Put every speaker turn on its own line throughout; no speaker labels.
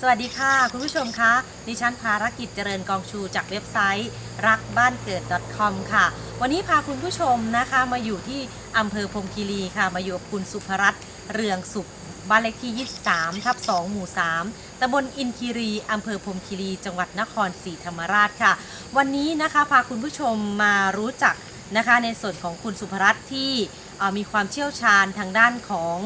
สวัสดีค่ะ คุณผู้ชมคะดิฉันภารกิจเจริญกองชูจากเว็บไซต์ รักบ้านเกิด .com ค่ะ วันนี้พาคุณผู้ชมนะคะมาอยู่ที่อำเภอพรมคีรีค่ะ มาอยู่กับคุณสุภรัตน์เรืองสุขบ้านเลขที่ 23 ทับ 2 หมู่ 3ตำบลอินคีรี อำเภอพรมคีรี จังหวัดนครศรีธรรมราชค่ะ วันนี้นะคะพาคุณผู้ชมมารู้จักนะคะในส่วนของคุณสุภรัตน์ที่มีความเชี่ยวชาญทางด้านของ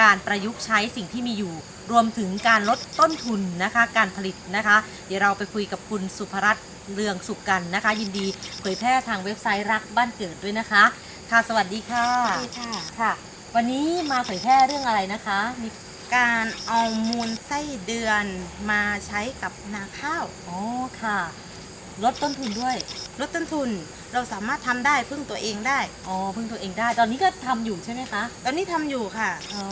การประยุกต์ใช้สิ่งที่มีอยู่ รวมถึงการลดต้นทุนนะคะการผลิตนะคะ เดี๋ยวเราไปคุยกับคุณสุภรัตน์เรืองสุขกันนะคะ ยินดีเผยแพร่ทางเว็บไซต์รักบ้านเกิดด้วยนะคะ ค่ะสวัสดีค่ะ
สวัสดีค่ะ
ค่ะ วันนี้มาเผยแพร่เรื่องอะไรนะคะมี
การเอามูลไส้เดือนมาใช้กับนาข้าว
อ๋อค่ะ ลดต้นทุนด้วย
ลดต้นทุนเราสามารถทำได้พึ่งตัวเองได้
อ๋อพึ่งตัวเองได้ ตอนนี้ก็ทำอยู่ใช่ไหมคะ
ตอนนี้ทำอยู่ค่ะ
อ๋อ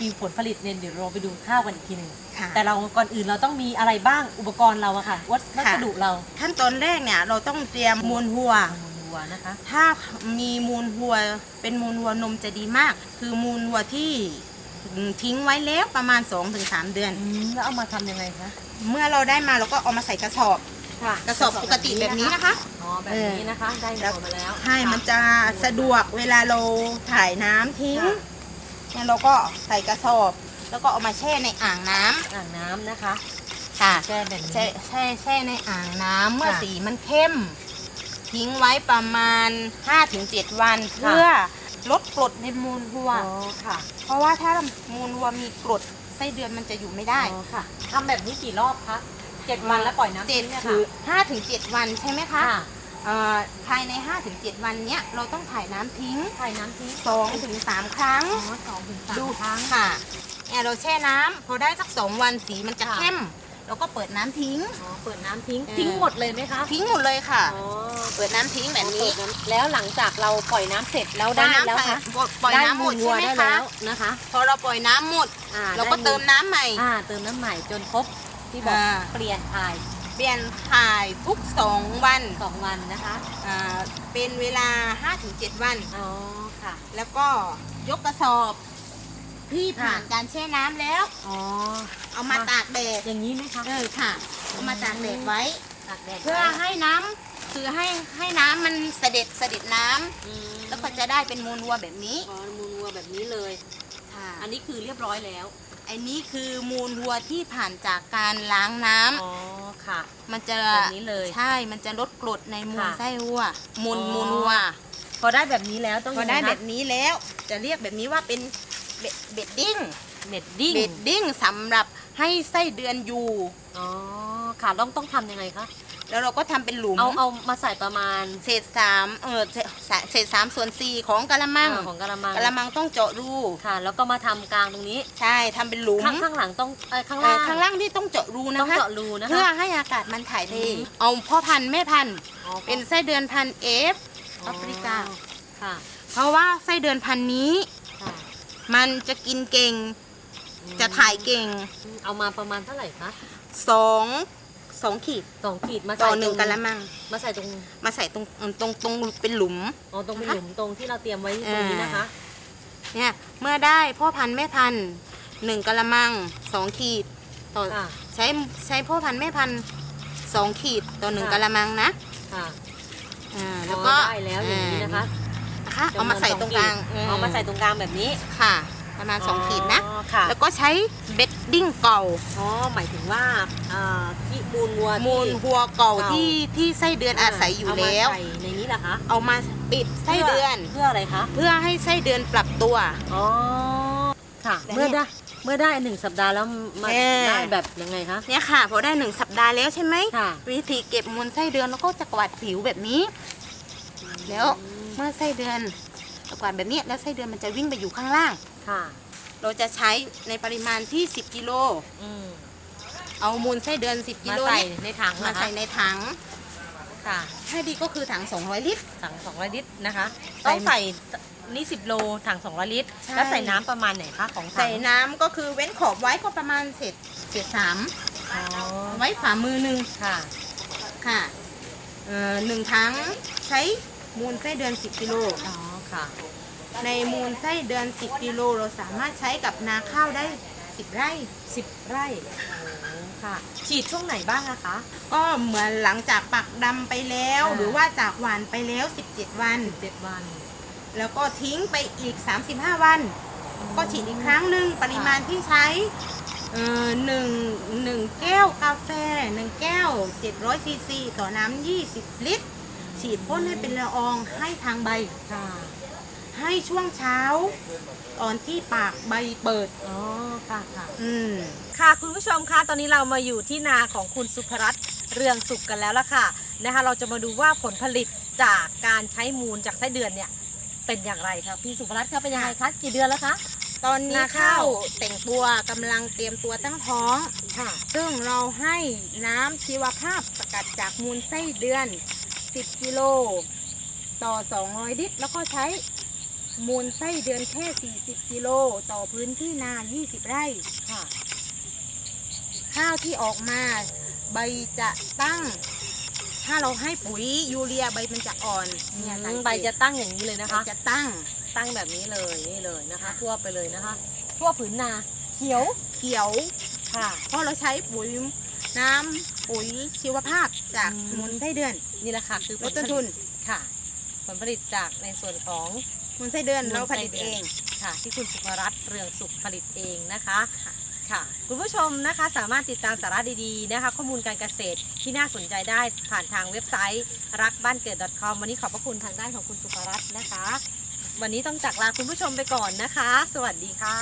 มีผลผลิตเนี่ยเดี๋ยวเราไปดูข้าวกันอีกทีหนึ่ง
ค่ะ
แต่เราก่อนอื่นเราต้องมีอะไรบ้างอุปกรณ์เราอะค่ะวัสวัสดุเรา
ขั้นตอนแรกเนี่ยเราต้องเตรียมมูลวัว
มูลวัวนะคะ
ถ้ามีมูลวัวเป็นมูลวัวนมจะดีมาก คือมูลวัวที่ทิ้งไว้แล้วประมาณ 2-3 เดือน
อืมแล้วเอามาทำยังไงคะ
เมื่อเราได้มาเราก็เอามาใส่กระสอบ
ค่ะ
กระสอบปกติแบบนี้นะคะ
อ๋อแบบนี้นะคะ ได้หัวมาแล้ว
ให้
ค่ะ
มันจะสะดวกเวลาเราถ่ายน้ำทิ้ง
ค่ะ
เนี่ยเราก็ใส่กระสอบ แล้วก็เอามาแช่ในอ่างน้ำ
อ่างน้ำนะคะ
ค่ะ
แช่แบบนี้
แช่แช่แช่ในอ่างน้ำเมื่อ
ค่ะ
สีมันเข้ม ทิ้งไว้ประมาณ 5-7 วัน
ค่ะ
เพื่อลดกรดในมูลวัว
อ๋อค่ะ
เพราะว่าถ้ามูลวัวมีกรดไส้เดือนมันจะอยู่ไม่ได้
อ๋อค่ะทำแบบนี้กี่รอบคะ เจ็ดวันแล้วปล่อยน้ำ
เจ็ด
ทิ้งเนี่ย
ถึ
ค่ะ
งห้าถึงเจ็ดวันใช่ไหมคะ
ค่ะ
เอ่อภายใน5-7วันเนี้ยเราต้องถ่ายน้ำทิ้ง
ถ่ายน้ำทิ้ง
2-3ครั้ง
อ๋อสองถึงสาม
ดู
ครั้ง
ค่ะเนี่ยเราแช่น้ำพอได้สักสองวันสีมันจะ
ค่ะ
เข้ม เราก็เปิดน้ำทิ้ง
อ๋อเปิดน้ำทิ้ง
เออ
ทิ้งหมดเลยไหมคะ
ทิ้งหมดเลยค่ะ
อ๋อ
เปิดน้ำทิ้งแบบนี้
เปิดน้ำแล้วหลังจากเราปล่อยน้ำเสร็จแล้วได้
ปล่อยน้ำ
แล้ว
ใส่
คะ
ปล่อยน้ำหมด
วั
ใช่
ว
ไหม
ได้
คะ
แล้วนะคะ
พอเราปล่อยน้ำหมด
อ่
เราก็
ได้
เติมน้ำใหม่
อ่าเติมน้ำใหม่จนครบ ที่บอก
อ่า
เปลี่ยนถ่าย
เปลี่ยนถ่ายทุกสองวัน
สองวันนะคะ
อ่าเป็นเวลา 5-7 วัน
อ๋อค่ะ
แล้วก็ยกกระสอบที่ผ่าน
ค่ะ
การแช่น้ำแล้ว
อ๋อ
เอามาตากแดด
อย่างนี้ไหมคะ
เออค่ะเอามาตากแดดไว้
ตากแดด
เพื่อให้น้ำคือให้ให้น้ำมันเสด็จเสด็จน้ำ
อืม
แล้วก็จะได้เป็นมูลวัวแบบนี้
อ๋อมูลวัวแบบนี้เลย
ค่ะ
อันนี้คือเรียบร้อยแล้ว
อันนี้คือมูลวัวที่ผ่านจากการล้างน้ำ
อ๋อค่ะ
มันจะ
แบบนี้เลย
ใช่ มันจะลดกรดในมูล
ค่ะ
ไส้วัว มูล
อ๋อ
มูลวัว
พอได้แบบนี้แล้วต้อง
พอได้
ยังงคะ
แบบนี้แล้ว จะเรียกแบบนี้ว่าเป็นเบ็ดเบ็ดดิ้ง
เบ็ดดิ้ง
เบ็ดดิ้งสำหรับให้ไส้เดือนอยู่
อ๋อค่ะต้องต้องทำยังไงคะ
แล้วเราก็ทำเป็นหลุม
เอาเอามาใส่ประมาณ
เศษสามเออเศษเศษสามส่วนสี่ของกะละมัง
อ่าของกะละมัง
กะละมังต้องเจาะรู
ค่ะ แล้วก็มาทำกลางตรงนี้
ใช่ทำเป็นหลุม
ข้างข้างหลังต้องเอ้ยข้าง
เอ่
ล่า
องข้างล่างที่ต้องเจาะรูนะ
ต้อง
คะ
เจาะรูนะคะ
เพื่อให้อากาศมันถ่ายเท
อืม
เอาพ่อพันธุ์แม่พันธุ์
อ๋อ
เป็นไส้เดือนพันธุ์เอฟแอฟริกา
ค่ะ
เพราะว่าไส้เดือนพันธุ์นี้
ค่ะ
มันจะกินเก่ง
อืม
จะถ่ายเก่ง
เอามาประมาณเท่าไหร่คะ
สอง สองขีด
สองขีดมา
ต่
ใส่
อหนึ่ง
ตร
กะละมัง
มาใส่ตรง
มาใส่ตรงตรงตรงเป็นหลุม
อ๋อตรงเป็น
นะคะ
หลุมตรงที่เราเตรียมไว้ตรงนี้นะคะ
เนี่ยเมื่อได้พ่อพันธุ์แม่พันธุ์หนึ่งกะละมังสองขีดต่อ
ค่ะ
ใช้ใช้พ่อพันธุ์แม่พันธุ์สองขีดต่อหนึ่ง
ค่ะ
กะละมังนะ
ค่ะ
อ่า
แล้
แล้วว
ก็
ก็
ได้แล้วอย่างนี้นะคะ
นะคะเอามาใส่ตรงกลาง
เอามาใส่ตรงกลางแบบนี้
ค่ะ ประมาณสองขีดนะ
อ๋อค่ะ
แล้วก็ใช้เบ็ดดิ้งเก่า
อ๋อหมายถึงว่าเอ่อที่มูลวัวที่
มูลหัวเก่า
เก่า
ที่ที่ไส้เดือนอาศัยอยู่
เามา
แล้ว
ใส่ในนี้แหละคะ
เอามาปิดไส้เดือน
เพื่ออะไรคะ
เพื่อให้ไส้เดือนปรับตัว
อ๋อค่ะ
แล้ว
เมื่อได้เมื่อได้หนึ่งสัปดาห์แล้วมา
เอ่อ
ได้แบบยังไงคะ
เนี่ยค่ะพอได้หนึ่งสัปดาห์แล้วใช่ไหม
ค่ะ
วิธีเก็บมูลไส้เดือนแล้วก็จะกวาดผิวแบบนี้ แล้วเมื่อไส้เดือน กวาดแบบนี้แล้วไส้เดือนมันจะวิ่งไปอยู่ข้างล่าง
ค่ะ
เราจะใช้ในปริมาณที่ 10 กิโล
อืม
เอามูลไส้เดือน 10 กิ
มา
โล
ใส่
เนี่ย
ในถัง
มา
นะคะ
ใส่ในถัง
ค่ะ
ให้ดีก็คือถัง 200 ลิตร
ถัง200ลิตรนะคะ
ใส่
ต้องใส่นี่10โลถัง200ลิตร
ใช่
แล้วใส่น้ำประมาณไหนคะของถัง
ใส่น้ำก็คือเว้นขอบไว้ก็ประมาณเศษเศษสาม
อ๋อ
ไว้ฝ่ามือหนึ่ง
ค่ะ
ค่ะเอ่อหนึ่งถังใช้มูลไส้เดือน 10 กิโล
อ๋อ ค่ะ
ในมูลไส้เดือน 10กิโลเราสามารถใช้กับนาข้าวได้ 10 ไร่
10ไร่โอ้โหค่ะฉีดช่วงไหนบ้างอะคะ
ก็เหมือนหลังจากปักดำไปแล้ว
อ่า
หรือว่าจากหวานไปแล้ว 17 วัน
เจ็ดวัน
แล้วก็ทิ้งไปอีก 35 วัน ก็ฉีดอีกครั้งหนึ่งปริมาณที่ใช้เอ่อหนึ่งหนึ่งแก้วกาแฟหนึ่งแก้ว 700ซีซีต่อน้ำ20 ลิตร ฉีดพ่นให้เป็นละอองให้ทางใบ
ค่ะ
ให้ช่วงเช้า ตอนที่ปากใบเปิด
อ๋อ ค่ะค่ะ
อืม
ค่ะคุณผู้ชมคะตอนนี้เรามาอยู่ที่นาของคุณสุภรัตน์เรืองสุขกันแล้วล่ะค่ะนะคะ เราจะมาดูว่าผลผลิตจากการใช้มูลจากไส้เดือนเนี่ยเป็นอย่างไรคะพี่สุภรัตน์คะเป็นยังไงคะกี่เดือนแล้วคะ
ตอนนี้
นาข้า
ข้าว วแต่งตัวกำลังเตรียมตัวตั้งท้อง
ค่ะ
ซึ่งเราให้น้ำชีวภาพสกัดจากมูลไส้เดือน 10 กิโล ต่อ 200 ลิตร แล้วก็ใช้ มูลไส้เดือนแค่ 40 กิโลต่อพื้นที่นา 20 ไร่
ค่ะ
ข้าวที่ออกมาใบจะตั้ง ถ้าเราให้ปุ๋ยยูเรียใบมันจะอ่อนเนี่ยสังเกต
ใบจะตั้งอย่างนี้เลยนะ
ใบ
คะ
จะตั้ง
ตั้งแบบนี้เลยนี่เลยนะคะ ทั่วไปเลยนะคะ ทั่วผืนนา เขียว
เขียว
ค่ะ
เพราะเราใช้ปุ๋ยน้ำปุ๋ยชีวภาพจาก
อืม
มูลไส้เดือน
นี่แหละค่ะ คือผ
ล
ล
ด
ผ
ต้น
ลิ
ทุ
ต
น
ค่ะ ผลผลิตจากในส่วนของ
มูลไส้เดือน
มูล
เราผลิต
ไส้เดื
เอ
อน
ง
ค่ะ ที่คุณสุภรัตน์เรืองสุขผลิตเองนะคะค่ะคุณผู้ชมนะคะสามารถติดตามสาระดีๆนะคะ ข้อมูลการเกษตรที่น่าสนใจได้ผ่านทางเว็บไซต์รักบ้านเกิด .com วันนี้ขอบพระคุณทางด้านของคุณสุภรัตน์นะคะ วันนี้ต้องจากลาคุณผู้ชมไปก่อนนะคะ สวัสดีค่ะ